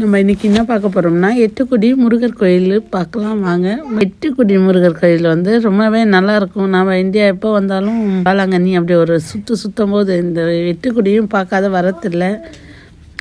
நம்ம இன்னைக்கு என்ன பார்க்க போகிறோம்னா எட்டுக்குடி முருகர் கோயில் பார்க்கலாம் வாங்க. எட்டுக்குடி முருகர் கோயில் வந்து ரொம்பவே நல்லாயிருக்கும் நாம் நம்ம இந்தியா எப்போ வந்தாலும் வேளாங்கண்ணி அப்படி ஒரு சுற்று சுற்றும் போது இந்த எட்டுக்குடியும் பார்க்காத வரத்தில்லை.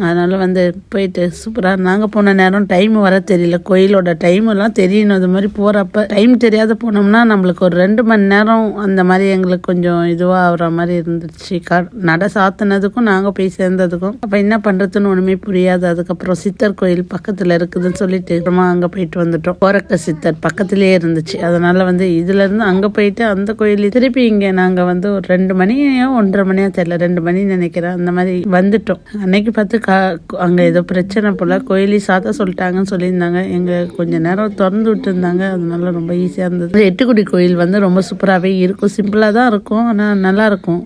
அதனால் வந்து போயிட்டு சூப்பராக நாங்கள் போன நேரம் டைம் வர தெரியல. கோயிலோட டைம் எல்லாம் தெரியணும். அது மாதிரி போகிறப்ப டைம் தெரியாத போனோம்னா நம்மளுக்கு ஒரு ரெண்டு மணி நேரம் அந்த மாதிரி எங்களுக்கு கொஞ்சம் இதுவாக ஆகிற மாதிரி இருந்துச்சு. க நட சாத்தினதுக்கும் நாங்கள் போய் சேர்ந்ததுக்கும். அப்போ என்ன பண்ணுறதுன்னு ஒன்றுமே புரியாது. அதுக்கப்புறம் சித்தர் கோயில் பக்கத்தில் இருக்குதுன்னு சொல்லிட்டு அப்புறமா அங்கே போயிட்டு வந்துட்டோம். கோரக்க சித்தர் பக்கத்துலேயே இருந்துச்சு. அதனால் வந்து இதுலேருந்து அங்கே போயிட்டு அந்த கோயில் திருப்பி இங்கே நாங்கள் வந்து ஒரு ரெண்டு மணியோ ஒன்றரை மணியோ தெரியல. ரெண்டு மணி நினைக்கிறேன். அந்த மாதிரி வந்துட்டோம். அன்னைக்கு பார்த்து கா அங்கே ஏதோ பிரச்சனை போல் கோயிலி சாத்த சொல்லிட்டாங்கன்னு சொல்லியிருந்தாங்க. எங்கள் கொஞ்சம் நேரம் திறந்து விட்டுருந்தாங்க. அதனால ரொம்ப ஈஸியாக இருந்தது. எட்டுக்குடி கோயில் வந்து ரொம்ப சூப்பராகவே இருக்கும். சிம்பிளாக தான் இருக்கும். ஆனால் நல்லாயிருக்கும்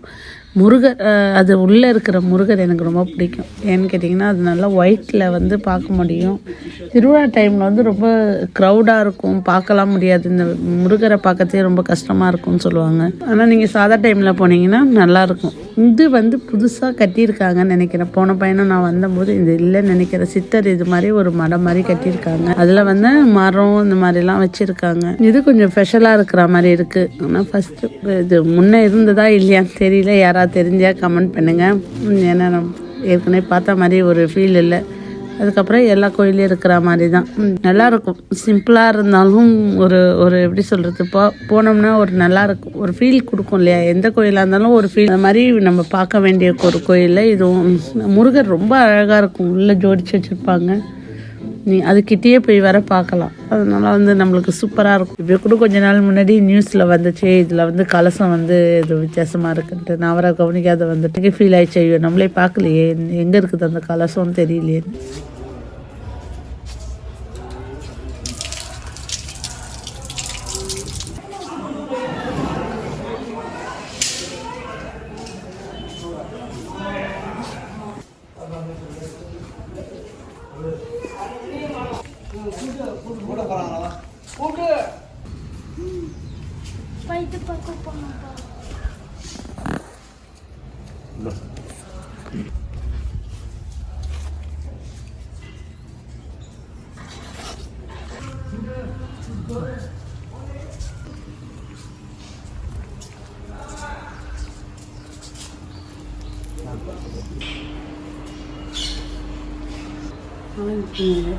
முருகர் அது உள்ளே இருக்கிற முருகர் எனக்கு ரொம்ப பிடிக்கும். ஏன்னு கேட்டிங்கன்னா அது நல்லா ஒயிட்டில் வந்து பார்க்க முடியும். திருவிழா டைமில் வந்து ரொம்ப க்ரௌடாக இருக்கும். பார்க்கலாம் முடியாது. இந்த முருகரை பார்க்கறதே ரொம்ப கஷ்டமாக இருக்கும்னு சொல்லுவாங்க. ஆனால் நீங்கள் சாதா டைமில் போனீங்கன்னா நல்லாயிருக்கும் இது வந்து புதுசாக கட்டியிருக்காங்கன்னு நினைக்கிறேன். போன பயணம் நான் வந்தபோது இது இல்லைன்னு நினைக்கிறேன். சித்தர் இது மாதிரி ஒரு மடம் மாதிரி கட்டியிருக்காங்க. அதில் வந்து மரம் இந்த மாதிரிலாம் வச்சுருக்காங்க. இது கொஞ்சம் ஸ்பெஷலாக இருக்கிற மாதிரி இருக்குது ஆனால் ஃபஸ்ட்டு இது முன்னே இருந்ததா இல்லையான்னு தெரியல. யாராவது தெரிஞ்சால் கமெண்ட் பண்ணுங்கள் ஏன்னா ஏற்கனவே பார்த்த மாதிரி ஒரு ஃபீல் இல்லை. அதுக்கப்புறம் எல்லா கோயிலையும் இருக்கிற மாதிரி தான் நல்லாயிருக்கும். நல்லா இருக்கும் சிம்பிளாக இருந்தாலும் ஒரு ஒரு எப்படி சொல்கிறது போ போனோம்னா ஒரு நல்லாயிருக்கும். ஒரு ஃபீல் கொடுக்கும் இல்லையா? எந்த கோயிலாக இருந்தாலும் ஒரு ஃபீல் அந்த மாதிரி நம்ம பார்க்க வேண்டிய ஒரு கோயிலில் இதுவும் முருகர் ரொம்ப அழகாக இருக்கும். உள்ளே ஜோடிச்சு வச்சுருப்பாங்க. நீ அதுக்கிட்டேயே போய் வர பார்க்கலாம். அதனால வந்து நம்மளுக்கு சூப்பராக இருக்கும். இப்போ கூட கொஞ்ச நாள் முன்னாடி நியூஸில் வந்துச்சு. இதில் வந்து கலசம் வந்து இது வித்தியாசமாக இருக்குன்ட்டு. நான் அவரை கவனிக்காத வந்துட்டு ஃபீல் ஆயிடுச்சு. ஐயோ நம்மளே பார்க்கலையே. எங்கே இருக்குது அந்த கலசம்னு தெரியலையே. Пойду покупаю. Да. Thank you.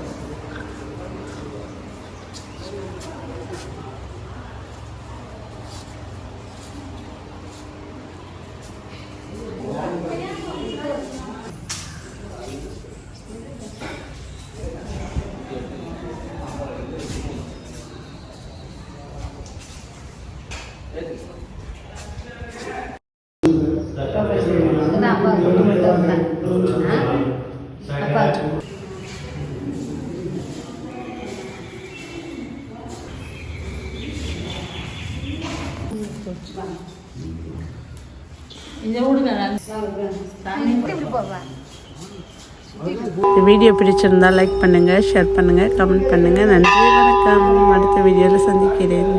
aku video பிடிச்சிருந்தா லைக் பண்ணுங்கள் ஷேர் பண்ணுங்கள் கமெண்ட் பண்ணுங்கள் நன்றி வணக்கம். அடுத்த வீடியோவில் சந்திக்கிறேன்.